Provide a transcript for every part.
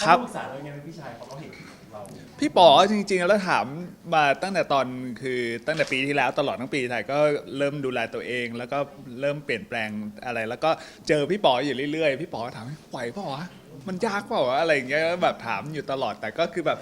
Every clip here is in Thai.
ครับเขาปรึกษาเรายังไงเป็นพี่ชายเขาก็เห็นเรา พี่ป๋อจริงๆแล้วถามมาตั้งแต่ตอนคือตั้งแต่ปีที่แล้วตลอดทั้งปีไทยก็เริ่มดูแลตัวเอง แล้วก็เริ่มเปลี่ยนแปลงอะไร แล้วก็เจอพี่ป๋ออยู่เรื่อยๆพี่ป๋อก็ถามไหวเปล่าวะมันยากเปล่าวะอะไรอย่างเงี้ยแบบถามอยู่ตลอดแต่ก็คือแบบ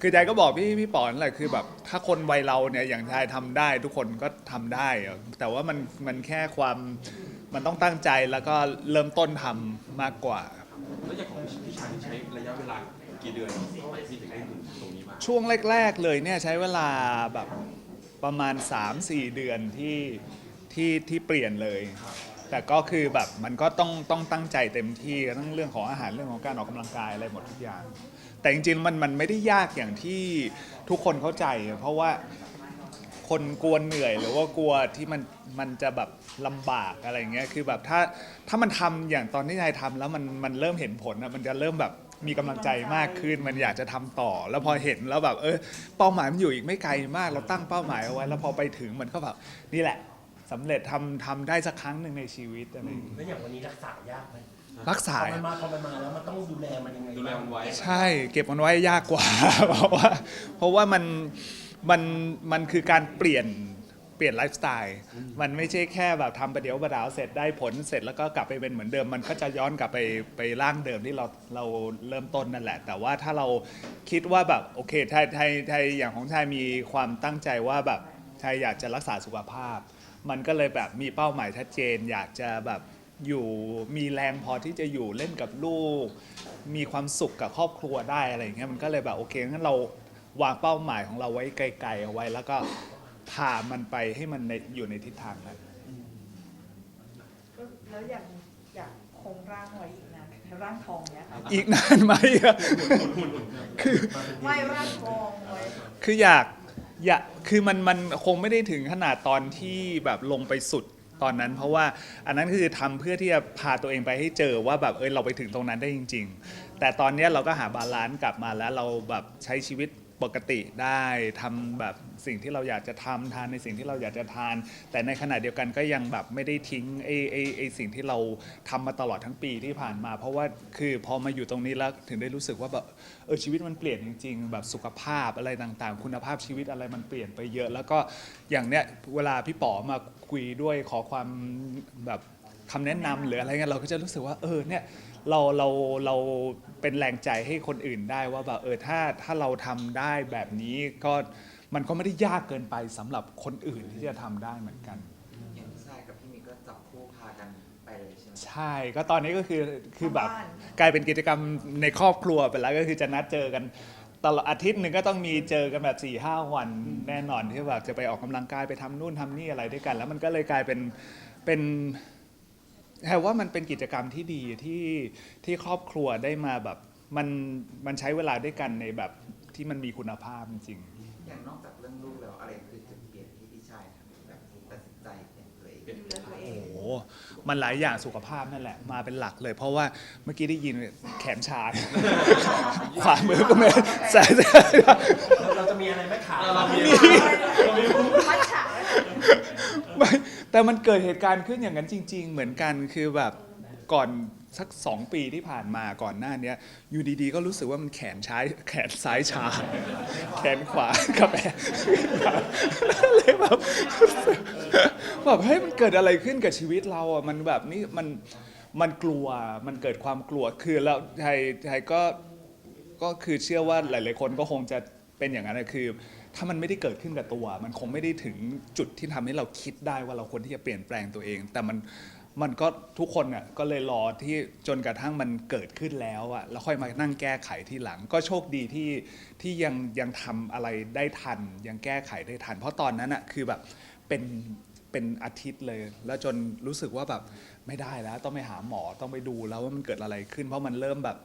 คือใจก็บอกพี่พี่ป๋อนั่นแหละคือแบบถ้าคนวัยเราเนี่ยอย่างชายทำได้ทุกคนก็ทำได้อะแต่ว่ามันมันแค่ความมันต้องตั้งใจแล้วก็เริ่มต้นทำมากกว่า แล้วอย่างะเวลากี่เดือนที่ถึงได้ถึงตรงนี้มาช่วงแรก ๆเลยเนี่ยใช้เวลาแบบประมาณ 3-4 เดือนที่ที่ที่เปลี่ยนเลย แต่ก็คือแบบมันก็ต้องต้องตั้งใจเต็มที่ทั้งเรื่องของอาหารเรื่องของการออกกำลังกายอะไรหมดทุกอย่าง แต่จริงๆมันมันไม่ได้ยากอย่างที่ทุกคนเข้าใจ เพราะว่าคนกลัวเหนื่อยหรือว่ากลัวที่มันมันจะแบบลำบากอะไรเงี้ยคือแบบถ้าถ้ามันทำอย่างตอนที่นายทำแล้วมันมันเริ่มเห็นผลอะมันจะเริ่มแบบ มีกำลังใจมากขึ้น มันอยากจะทำต่อ แล้วพอเห็นแล้วแบบเออเป้าหมายมันอยู่อีกไม่ไกลมาก เราตั้งเป้าหมายเอาไว้ แล้วพอไปถึงมันก็แบบนี่แหละสำเร็จทำทำได้สักครั้งหนึ่งในชีวิตอะไรอย่างเงี้ยแล้วอย่างวันนี้รักษายากไหมรักษาพอมันมาพอมันมาแล้วมันต้องดูแลมันยังไงดูแลบ้างมันไว้ ใช่เก็บมันไว้ยากกว่า เพราะว่าเพราะว่ามันมันมันคือการเปลี่ยนเปลี่ยนไลฟ์สไตล์มันไม่ใช่แค่แบบทำประเดี๋ยวประดาวเสร็จได้ผลเสร็จแล้วก็กลับไปเป็นเหมือนเดิม มันก็จะย้อนกลับไปไปร่างเดิมที่เราเราเริ่มต้นนั่นแหละ แต่ว่าถ้าเราคิดว่าแบบโอเคไทยไทยไทยอย่างของไทยมีความตั้งใจว่าแบบไทยอยากจะรักษาสุขภาพ มันก็เลยแบบมีเป้าหมายชัดเจน อยากจะแบบอยู่มีแรงพอที่จะอยู่เล่นกับลูก มีความสุขกับครอบครัวได้อะไรอย่างเงี้ยมันก็เลยแบบโอเคงั้นเราวางเป้าหมายของเราไว้ไกลๆเอาไว้แล้วก็ พามันไปให้มันในอยู่ในทิศทางนั้นแล้วอยากอยากคงร่างไว้อีกนานไหมร่างทองเนี้ยค่ะอีกนานไหมอะคือไม่ร่างทองไว้คืออยากอยากคือมันมันคงไม่ได้ถึงขนาดตอนที่แบบลงไปสุดตอนนั้น เพราะว่าอันนั้นคือทำเพื่อที่จะพาตัวเองไปให้เจอว่าแบบเออเราไปถึงตรงนั้นได้จริง ๆ แต่ตอนเนี้ยเราก็หาบาลานซ์กลับมาแล้วเราแบบใช้ชีวิต ปกติได้ทำแบบสิ่งที่เราอยากจะทำทานในสิ่งที่เราอยากจะทาน แต่ในขณะเดียวกันก็ยังแบบไม่ได้ทิ้งไอ้ไอ้ไอ้สิ่งที่เราทำมาตลอดทั้งปีที่ผ่านมา เพราะว่าคือพอมาอยู่ตรงนี้แล้วถึงได้รู้สึกว่าแบบเออชีวิตมันเปลี่ยนจริง ๆ แบบสุขภาพอะไรต่างๆ คุณภาพชีวิตอะไรมันเปลี่ยนไปเยอะ แล้วก็อย่างเนี้ยเวลาพี่ป๋อมาคุยด้วยขอความแบบ คำแนะนำหรืออะไรเงี้ยเราก็จะรู้สึกว่าเออเนี่ยเราเราเราเป็นแรงใจให้คนอื่นได้ว่าแบบเออถ้าถ้าเราทำได้แบบนี้ก็มันก็ไม่ได้ยากเกินไปสำหรับคนอื่นที่จะทำได้เหมือนกัน อย่างพี่ชายกับพี่มิกก็จับคู่พากันไปเลยใช่ไหมใช่ก็ตอนนี้ก็คือคือแบบบ้านกลายเป็นกิจกรรมในครอบครัวไปแล้วก็คือจะนัดเจอกันตลอดอาทิตย์หนึ่งก็ต้องมีเจอกันแบบ4ี่ห้าวันแน่นอนที่แบบจะไปออกกำลังกายไปทำนู่นทำนี่อะไรด้วยกัน แล้วมันก็เลยกลายเป็นเป็น แค่ว่ามันเป็นกิจกรรมที่ดีที่ที่ครอบครัวได้มาแบบมันมันใช้เวลาด้วยกันในแบบที่มันมีคุณภาพจริงอย่างนอกจากเรื่องลูกแล้วอะไรคือจุดเปลี่ยนที่พี่ชายทำแบบตัดสินใจเปลี่ยนตัวเองดูแลตัวเอโอ้งโหมันหลายอย่างสุขภาพนั่นแหละ มาเป็นหลักเลย เพราะว่าเมื่อกี้ได้ยินแขนชาขวามือก็ไม่ใส่เราเราจะมีอะไรไหมขาเรามีมัดฉากไม่ แต่มันเกิดเหตุการณ์ขึ้นอย่างนั้นจริง ๆ เหมือนกันคือแบบก่อนสักสองปีที่ผ่านมาก่อนหน้าเนี้ยอยู่ดีๆ ก็รู้สึกว่ามันแขนช้ายแขนซ้ายชา แขนขวากระแบะเลยแบบแบบเฮ้ยมันเกิดอะไรขึ้นกับชีวิตเราอะมันแบบนี้มันมันกลัวมันเกิดความกลัวคือแล้วไทยไทยก็ก็คือเชื่อว่าหลาย ๆ คนก็คงจะเป็นอย่างนั้นคือ ถ้ามันไม่ได้เกิดขึ้นกับตัว มันคงไม่ได้ถึงจุดที่ทำให้เราคิดได้ว่าเราควรที่จะเปลี่ยนแปลงตัวเอง แต่มันมันก็ทุกคนน่ะก็เลยรอที่จนกระทั่งมันเกิดขึ้นแล้วอะแล้วค่อยมานั่งแก้ไขที่หลัง ก็โชคดีที่ที่ยังยังทำอะไรได้ทัน ยังแก้ไขได้ทัน เพราะตอนนั้นอะคือแบบเป็นเป็นอาทิตย์เลย แล้วจนรู้สึกว่าแบบไม่ได้แล้วต้องไปหาหมอต้องไปดูแล้วว่ามันเกิดอะไรขึ้น เพราะมันเริ่มแบบ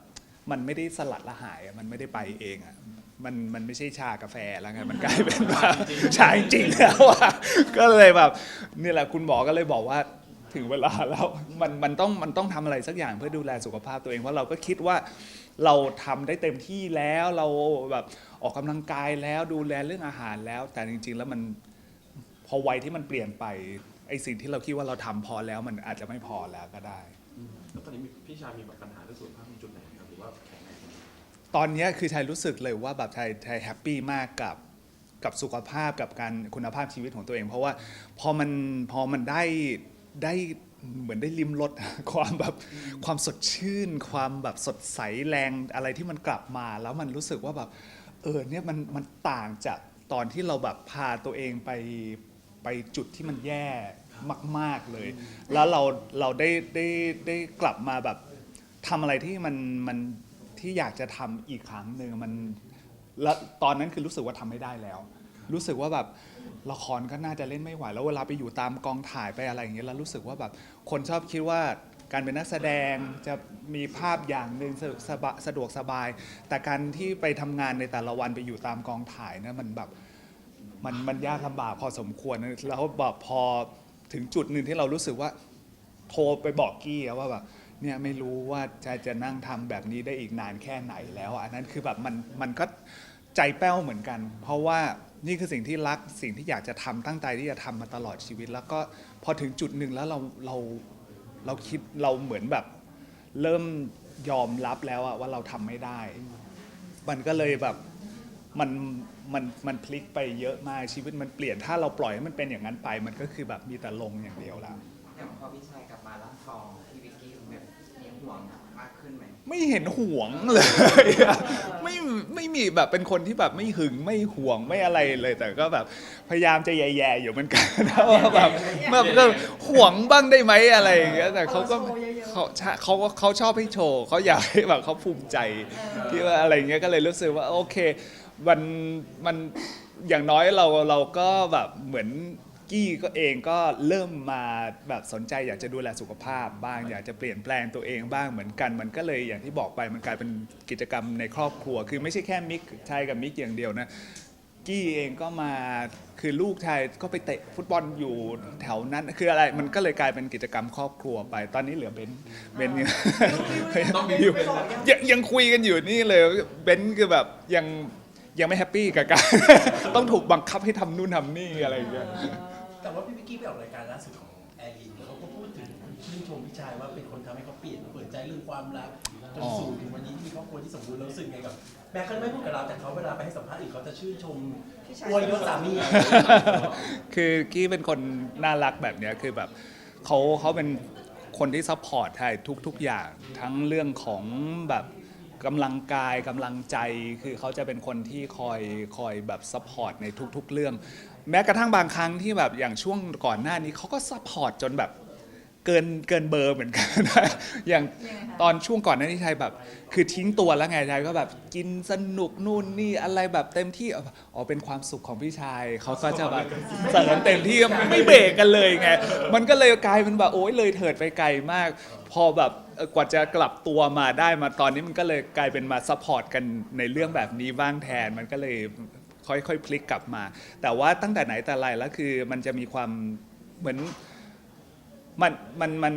มันไม่ได้สลัดละหายอะมันไม่ได้ไปเองอะ มันมันไม่ใช่ชากาแฟแล้วไงมันกลายเป็นแบบชาจริงๆแล้วอะก็เลยแบบนี่แหละคุณหมอก็เลยบอกว่าถึงเวลาแล้วมันมันต้องมันต้องทำอะไรสักอย่างเพื่อดูแลสุขภาพตัวเองเพราะเราก็คิดว่าเราทำได้เต็มที่แล้วเราแบบออกกำลังกายแล้วดูแลเรื่องอาหารแล้ว แต่จริง ๆ แล้วมันพอวัยที่มันเปลี่ยนไปไอสิ่งที่เราคิดว่าเราทำพอแล้วมันอาจจะไม่พอแล้วก็ได้ แล้วตอนนี้มีพี่ชายมีแบบปัญหาเรื่องสุขภาพ ตอนนี้คือชายรู้สึกเลยว่าแบบชายชายแฮปปี้มากกับกับสุขภาพกับการคุณภาพชีวิตของตัวเอง เพราะว่าพอมันพอมันได้ได้เหมือนได้ลิมรสความแบบความสดชื่น ความแบบสดใสแรงอะไรที่มันกลับมา แล้วมันรู้สึกว่าแบบเออเนี่ยมันมันต่างจากตอนที่เราแบบพาตัวเองไปไปจุดที่มันแย่มาก ๆเลย แล้วเราเราได้ได้ได้กลับมาแบบทำอะไรที่มันมัน ที่อยากจะทำอีกครั้งหนึ่งมันแล้วตอนนั้นคือรู้สึกว่าทำไม่ได้แล้ว รู้สึกว่าแบบละครก็น่าจะเล่นไม่ไหวแล้วเวลาไปอยู่ตามกองถ่ายไปอะไรอย่างเงี้ยแล้วรู้สึกว่าแบบคนชอบคิดว่าการเป็นนักแสดงจะมีภาพอย่างหนึ่งสะสบะสะดวกสบาย แต่การที่ไปทำงานในแต่ละวันไปอยู่ตามกองถ่ายนะมันแบบ มันมันยากลำบากพอสมควรนะแล้วแบบพอถึงจุดหนึ่งที่เรารู้สึกว่าโทรไปบอกกี้อะว่าแบบ เนี่ยไม่รู้ว่าจะจะนั่งทำแบบนี้ได้อีกนานแค่ไหนแล้ว อันนั้นคือแบบมันมันก็ใจแป้วเหมือนกัน เพราะว่านี่คือสิ่งที่รักสิ่งที่อยากจะทำตั้งใจที่จะทำมาตลอดชีวิต แล้วก็พอถึงจุดหนึ่งแล้วเราเราเราคิดเราเหมือนแบบเริ่มยอมรับแล้วอะว่าเราทำไม่ได้ มันก็เลยแบบมันมันมันพลิกไปเยอะมากชีวิตมันเปลี่ยนถ้าเราปล่อยให้มันเป็นอย่างนั้นไป มันก็คือแบบมีแต่ลงอย่างเดียวแล้วอย่างพอพี่ชายกลับมารับทอง ห่วงมากขึ้นไหมไม่เห็นห่วงเลยอะไม่ไม่มีแบบเป็นคนที่แบบไม่หึงไม่ห่วงไม่อะไรเลย แต่ก็แบบพยายามจะแย่ๆอยู่เหมือนกันนะว่าแบบแบบก็ห่วงบ้างได้ไหมอะไรอย่างเงี้ยแต่เขาก็เขาเขาเขาเขาชอบให้โชว์เขาอยากให้แบบเขาภูมิใจที่ว่าอะไรเงี้ยก็เลยรู้สึกว่าโอเคมันมันอย่างน้อยเราเราก็แบบเหมือน กี้ก็เองก็เริ่มมาแบบสนใจอยากจะดูแลสุขภาพบ้าง อยากจะเปลี่ยนแปลงตัวเองบ้างเหมือนกัน มันก็เลยอย่างที่บอกไปมันกลายเป็นกิจกรรมในครอบครัว คือไม่ใช่แค่มิกชายกับมิกอย่างเดียวนะกี้เองก็มาคือลูกชายก็ไปเตะฟุตบอลอยู่แถวนั้น คืออะไรมันก็เลยกลายเป็นกิจกรรมครอบครัวไป ตอนนี้เหลือเบนซ์เบนซ์เนี่ยต้องมีอยู่เป็นนะยังยังคุยกันอยู่นี่เลยเบนซ์คือแบบยังยังไม่แฮปปี้กับการ ต้องถูกบังคับให้ทำนู่นทำนี่อะไรอย่างเงี้ย แต่ว่าพี่วิกกี้ไปออกรายการล่าสุดของแอร์อินเขาก็พูดถึงชื่นชมพี่ชายว่าเป็นคนทำให้เขาเปลี่ยนเปิดใจเรื่องความรักจนสู่ถึงวันนี้ที่มีครอบครัวที่สมบูรณ์แล้วรู้สึกไงกับแม้เขาไม่พูดกับเราแต่เขาเวลาไปให้สัมภาษณ์อื่นเขาจะชื่นชมพี่ชายอวยยศสามี คือกี้เป็นคนน่ารักแบบเนี้ยคือแบบเขาเขาเป็นคนที่ซัพพอร์ตไทยทุก ๆ อย่าง ทั้งเรื่องของแบบกำลังกายกำลังใจ คือเขาจะเป็นคนที่คอยคอยแบบซัพพอร์ตในทุก ๆ เรื่อง แม้กระทั่งบางครั้งที่แบบอย่างช่วงก่อนหน้านี้เขาก็ซัพพอร์ตจนแบบเกินเกินเบอร์เหมือนกันอย่างยังไงคะตอนช่วงก่อนหน้านี้ไทยแบบ คือทิ้งตัวแล้วไงไทยก็แบบกินสนุกนู่นนี่อะไรแบบเต็มที่อ๋อเป็นความสุขของพี่ชายเขาก็จะแบบเสริมเต็มที่ไม่เบรกกันเลยไงมันก็เลยกลายเป็นแบบโอ้ยเลยเถิดไปไกลมาก พอแบบเอ่อกว่าจะกลับตัวมาได้มาตอนนี้มันก็เลยกลายเป็นมาซัพพอร์ตกันในเรื่องแบบนี้บ้างแทนมันก็เลย ค่อยๆพลิกกลับมา แต่ว่าตั้งแต่ไหนแต่ไรแล้วคือมันจะมีความเหมือนมันมันมัน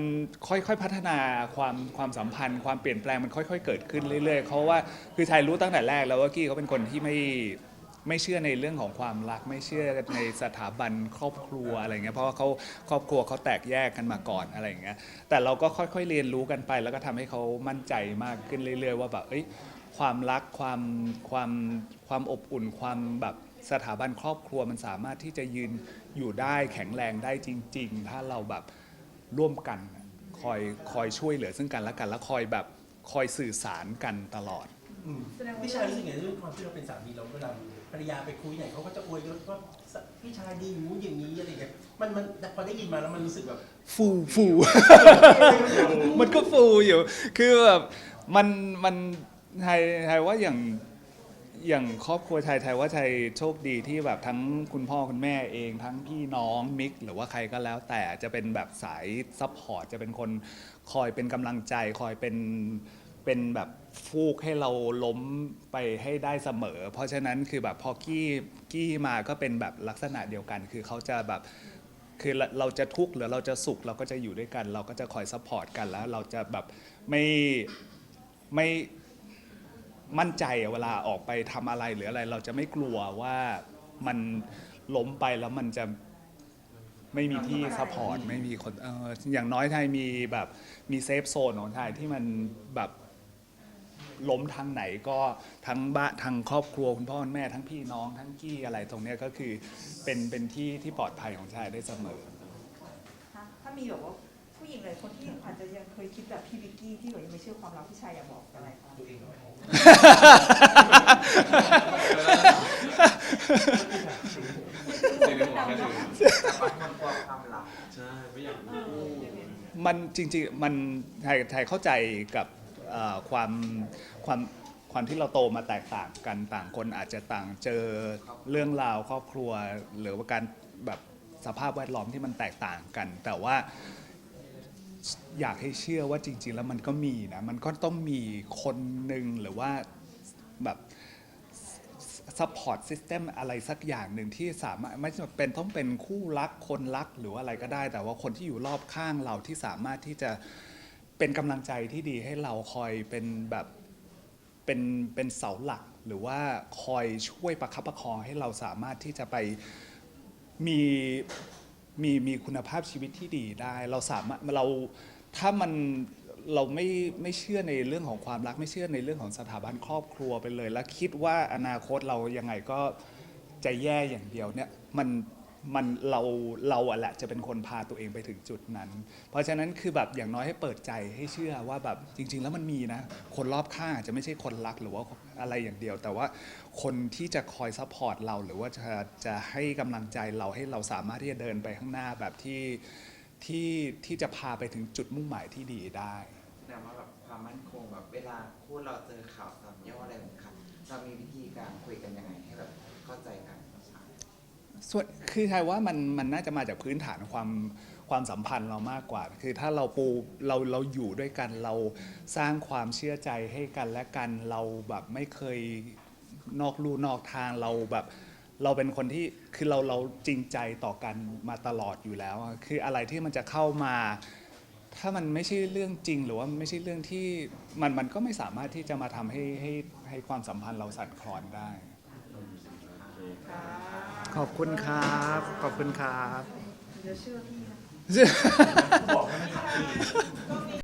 ค่อยๆพัฒนาความความสัมพันธ์ ความเปลี่ยนแปลงมันค่อย ๆ เกิดขึ้นเรื่อยๆเพราะว่าคือชายรู้ตั้งแต่แรกแล้วว่ากี้เขาเป็นคนที่ไม่ไม่เชื่อในเรื่องของความรัก ไม่เชื่อในสถาบันครอบครัวอะไรเงี้ยเพราะว่าเขาครอบครัวเขาแตกแยกกันมาก่อนอะไรเงี้ยแต่เราก็ค่อยๆเรียนรู้กันไป แล้วก็ทำให้เขามั่นใจมากขึ้นเรื่อย ๆ ว่าแบบเอ้ย ความรักความความความอบอุ่น ความแบบสถาบันครอบครัวมันสามารถที่จะยืนอยู่ได้แข็งแรงได้จริง ๆ ถ้าเราแบบร่วมกันคอยคอยช่วยเหลือซึ่งกันและกัน แล้วคอยแบบคอยสื่อสารกันตลอดอืมพี่ชายรู้สึกไงเรื่องความที่เราเป็นสามีเราเวลาภรรยาไปคุยไหนเขาก็จะอวยยศว่าพี่ชายดีอย่างนู้นอย่างนี้อะไรอย่างเงี้ยมันมันพอได้ยินมาแล้วมันรู้สึกแบบฟูฟู มันก็ฟูอยู่ คือแบบมันมัน ไทยไทยว่าอย่างอย่างครอบครัวไทยไทยว่าไทยโชคดีที่แบบทั้งคุณพ่อคุณแม่เองทั้งพี่น้องมิก หรือว่าใครก็แล้วแต่จะเป็นแบบสายซัพพอร์ตจะเป็นคนคอยเป็นกำลังใจ คอยเป็นเป็นแบบฟูกให้เราล้มไปให้ได้เสมอ เพราะฉะนั้นคือแบบพอกี้กี้มาก็เป็นแบบลักษณะเดียวกัน คือเขาจะแบบคือเราเราจะทุกข์หรือเราจะสุขเราก็จะอยู่ด้วยกัน เราก็จะคอยซัพพอร์ตกันแล้วเราจะแบบไม่ไม่ มั่นใจเวลาออกไปทำอะไรหรืออะไร เราจะไม่กลัวว่ามันล้มไปแล้วมันจะไม่มีที่ซัพพอร์ตไม่มีคนเอออย่างน้อยไทยมีแบบมีเซฟโซนของไทยที่มันแบบล้มทางไหนก็ทั้งบ้านทางครอบครัวคุณพ่อคุณแม่ทั้งพี่น้องทั้งกี้อะไรตรงเนี้ยก็คือเป็นเป็นที่ที่ปลอดภัยของชายได้เสมอ ถ้าถ้ามีแบบว่า ผู้หญิงหลายคนที่อาจจะยังเคยคิดแบบพี่วิกกี้ที่แบบยังไม่เชื่อความรักพี่ชายอยากบอกอะไรคะตัวเองเหรอในเรื่องของแค่คือแต่บางคนกลัวความรักใช่ไม่อยากเออมันจริงๆมันไทยไทยเข้าใจกับเอ่อความความความที่เราโตมาแตกต่างกันต่างคนอาจจะต่างเจอเรื่องราวครอบครัว หรือว่าการแบบสภาพแวดล้อมที่มันแตกต่างกัน แต่ว่า อยากให้เชื่อว่าจริง ๆ แล้วมันก็มีนะ มันก็ต้องมีคนหนึ่งหรือว่าแบบ support system อะไรสักอย่างหนึ่งที่สามารถไม่จำเป็นต้องเป็นคู่รักคนรักหรืออะไรก็ได้ แต่ว่าคนที่อยู่รอบข้างเราที่สามารถที่จะเป็นกำลังใจที่ดีให้เราคอยเป็นแบบเป็นเป็นเสาหลัก หรือว่าคอยช่วยประคับประคองให้เราสามารถที่จะไปมี มีมีคุณภาพชีวิตที่ดีได้ เราสามารถเราถ้ามันเราไม่ไม่เชื่อในเรื่องของความรักไม่เชื่อในเรื่องของสถาบันครอบครัวไปเลย แล้วคิดว่าอนาคตเรายังไงก็จะแย่อย่างเดียวเนี่ยมัน มันเราเราอะแหละจะเป็นคนพาตัวเองไปถึงจุดนั้น เพราะฉะนั้นคือแบบอย่างน้อยให้เปิดใจให้เชื่อว่าแบบจริง ๆ แล้วมันมีนะ คนรอบข้างอาจจะไม่ใช่คนรักหรือว่าอะไรอย่างเดียว แต่ว่าคนที่จะคอยซัพพอร์ตเราหรือว่าจะจะให้กำลังใจเราให้เราสามารถที่จะเดินไปข้างหน้าแบบที่ที่ที่จะพาไปถึงจุดมุ่งหมายที่ดีได้แสดงว่าแบบความมั่นคงแบบเวลาคู่เราเจอข่าวสามย่ออะไรแบบนี้ครับเรามีวิธีการคุยกันยังไงให้แบบเข้าใจกัน ส่วนคือไทยว่ามันมันน่าจะมาจากพื้นฐานความความสัมพันธ์เรามากกว่า คือถ้าเราปูเราเราอยู่ด้วยกันเราสร้างความเชื่อใจให้กันและกันเราแบบไม่เคยนอกลู่นอกทางเราแบบเราเป็นคนที่คือเราเราจริงใจต่อกันมาตลอดอยู่แล้ว คืออะไรที่มันจะเข้ามา ถ้ามันไม่ใช่เรื่องจริงหรือว่าไม่ใช่เรื่องที่มันมันก็ไม่สามารถที่จะมาทำให้ให้ให้ความสัมพันธ์เราสั่นคลอนได้ ขอบคุณครับ ขอบคุณครับ เดี๋ยวเชื่อพี่นะ